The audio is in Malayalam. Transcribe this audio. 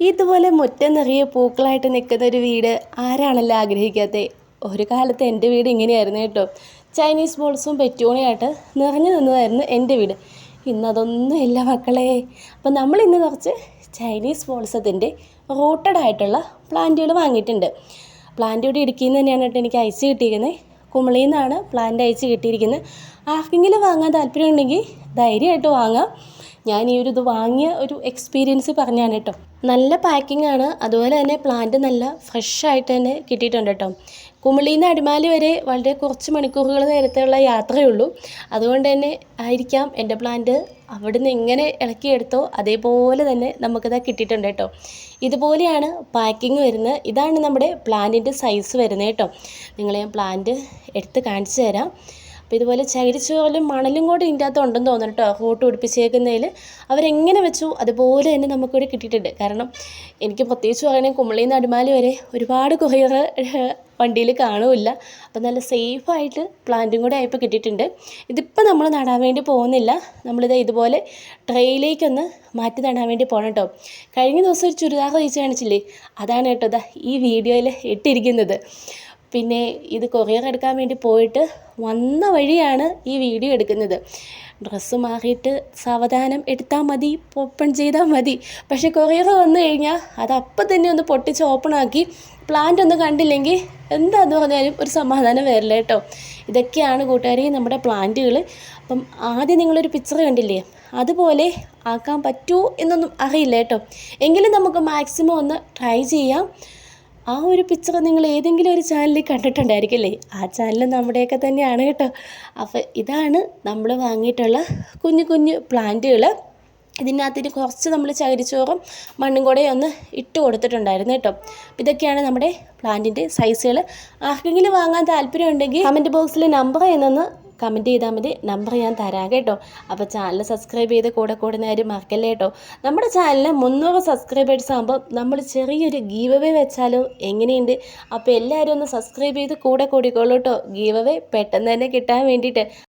ഇതുപോലെ മുറ്റം നിറയെ പൂക്കളായിട്ട് നിൽക്കുന്ന ഒരു വീട് ആരാണല്ലോ ആഗ്രഹിക്കാത്തത് ഒരു കാലത്ത് എന്റെ വീട് ഇങ്ങനെയായിരുന്നു കേട്ടോ. ചൈനീസ് ബോൾസും പെറ്റൂണിയായിട്ട് നിറഞ്ഞു നിന്നതായിരുന്നു എന്റെ വീട്. ഇന്നതൊന്നും ഇല്ല മക്കളെ. അപ്പം നമ്മൾ ഇന്ന് കുറച്ച് ചൈനീസ് ബോൾസത്തിന്റെ റൂട്ടഡ് ആയിട്ടുള്ള പ്ലാന്റുകൾ വാങ്ങിയിട്ടുണ്ട്. പ്ലാന്റ് ഇവിടെ ഇടുക്കിയിൽ നിന്ന് തന്നെയാണ് കേട്ടോ എനിക്ക് അയച്ച് കിട്ടിയിരിക്കുന്നത്. കുമളിയിൽ നിന്നാണ് പ്ലാന്റ് അയച്ച് കിട്ടിയിരിക്കുന്നത്. ആർക്കെങ്കിലും വാങ്ങാൻ താല്പര്യമുണ്ടെങ്കിൽ ധൈര്യമായിട്ട് വാങ്ങാം. ഞാൻ ഈ ഒരു ഇത് വാങ്ങിയ ഒരു എക്സ്പീരിയൻസ് പറഞ്ഞാണ് കേട്ടോ. നല്ല പാക്കിംഗ് ആണ്. അതുപോലെ തന്നെ പ്ലാന്റ് നല്ല ഫ്രഷ് ആയിട്ട് തന്നെ കിട്ടിയിട്ടുണ്ട് കേട്ടോ. കുമളിയിൽ നിന്ന് അടിമാലി വരെ വളരെ കുറച്ച് മണിക്കൂറുകൾ നേരത്തെയുള്ള യാത്രയുള്ളൂ. അതുകൊണ്ട് തന്നെ ആയിരിക്കാം എന്റെ പ്ലാന്റ് അവിടെ നിന്ന് എങ്ങനെ ഇളക്കിയെടുത്തോ അതേപോലെ തന്നെ നമുക്കത് കിട്ടിയിട്ടുണ്ട് കേട്ടോ. ഇതുപോലെയാണ് പാക്കിംഗ് വരുന്നത്. ഇതാണ് നമ്മുടെ പ്ലാന്റിന്റെ സൈസ് വരുന്നത് കേട്ടോ. നിങ്ങൾ ഞാൻ പ്ലാന്റ് എടുത്ത് കാണിച്ചു തരാം. അപ്പോൾ ഇതുപോലെ ചകിരിച്ചോലും മണലും കൂടെ ഇതിന്റെ അകത്ത് ഉണ്ടെന്ന് തോന്നുന്നു കേട്ടോ. ഫോട്ടോ പിടിപ്പിച്ചേക്കുന്നതിൽ അവരെങ്ങനെ വെച്ചു? അതുപോലെ തന്നെ നമുക്കിവിടെ കിട്ടിയിട്ടുണ്ട്. കാരണം എനിക്ക് പ്രത്യേകിച്ച് പറയുകയാണെങ്കിൽ കുമളിയിൽ നിന്ന് അടിമാലി വരെ ഒരുപാട് കുഹയർ വണ്ടിയിൽ കാണുമില്ല അപ്പം നല്ല സേഫായിട്ട് പ്ലാന്റും കൂടെ ആയപ്പോൾ കിട്ടിയിട്ടുണ്ട്. ഇതിപ്പോൾ നമ്മൾ നടാൻ വേണ്ടി പോകുന്നില്ല. നമ്മളിത് ഇതുപോലെ ട്രെയിലേക്കൊന്ന് മാറ്റി നടാൻ വേണ്ടി പോകണം കേട്ടോ. കഴിഞ്ഞ ദിവസം ഒരു ചുരിദാർ തയ്ച്ച് കാണിച്ചില്ലേ? അതാണ് കേട്ടോ ഈ വീഡിയോയിൽ ഇട്ടിരിക്കുന്നത്. പിന്നെ ഇത് കൊറിയർ എടുക്കാൻ വേണ്ടി പോയിട്ട് വന്ന വഴിയാണ് ഈ വീഡിയോ എടുക്കുന്നത്. ഡ്രസ്സ് മാറിയിട്ട് സാവധാനം എടുത്താൽ മതി ഓപ്പൺ ചെയ്താൽ മതി. പക്ഷേ കൊറിയർ വന്നു കഴിഞ്ഞാൽ അത് അപ്പം തന്നെ ഒന്ന് പൊട്ടിച്ച് ഓപ്പണാക്കി പ്ലാന്റ് ഒന്ന് കണ്ടില്ലെങ്കിൽ എന്താന്ന് പറഞ്ഞാലും ഒരു സമാധാനം വരില്ല കേട്ടോ. ഇതൊക്കെയാണ് കൂട്ടുകാരി നമ്മുടെ പ്ലാന്റുകൾ അപ്പം ആദ്യം നിങ്ങളൊരു പിക്ചർ കണ്ടില്ലേ? അതുപോലെ ആക്കാൻ പറ്റുമോ എന്നൊന്നും അറിയില്ല കേട്ടോ. എങ്കിലും നമുക്ക് മാക്സിമം ഒന്ന് ട്രൈ ചെയ്യാം. ആ ഒരു പിക്ചർ നിങ്ങൾ ഏതെങ്കിലും ഒരു ചാനലിൽ കണ്ടിട്ടുണ്ടായിരിക്കില്ലേ? ആ ചാനൽ നമ്മുടെയൊക്കെ തന്നെയാണ് കേട്ടോ. അപ്പോൾ ഇതാണ് നമ്മൾ വാങ്ങിയിട്ടുള്ള കുഞ്ഞു കുഞ്ഞു പ്ലാന്റുകൾ ഇതിനകത്തിന് കുറച്ച് നമ്മൾ ചകിരിച്ചോറും മണ്ണും കൂടെ ഒന്ന് ഇട്ട് കൊടുത്തിട്ടുണ്ടായിരുന്നു കേട്ടോ. ഇതൊക്കെയാണ് നമ്മുടെ പ്ലാന്റിന്റെ സൈസുകൾ ആർക്കെങ്കിലും വാങ്ങാൻ താല്പര്യം ഉണ്ടെങ്കിൽ കമന്റ് ബോക്സിൽ നമ്പർ എന്നൊന്ന് കമന്റ് ചെയ്താൽ മതി. നമ്പർ ഞാൻ തരാം കേട്ടോ. അപ്പോൾ ചാനൽ സബ്സ്ക്രൈബ് ചെയ്ത് കൂടെ കൂടുന്നവരും മറക്കല്ലേ കേട്ടോ. നമ്മുടെ ചാനലിൽ മുന്നൂറ് സബ്സ്ക്രൈബേഴ്സ് ആകുമ്പോൾ നമ്മൾ ചെറിയൊരു ഗീവ് അവേ വെച്ചാലോ എങ്ങനെയുണ്ട്? അപ്പോൾ എല്ലാവരും ഒന്ന് സബ്സ്ക്രൈബ് ചെയ്ത് കൂടെ കൂടിക്കോളൂ കേട്ടോ. ഗീവ് അവേ പെട്ടെന്ന് തന്നെ കിട്ടാൻ വേണ്ടിയിട്ട്.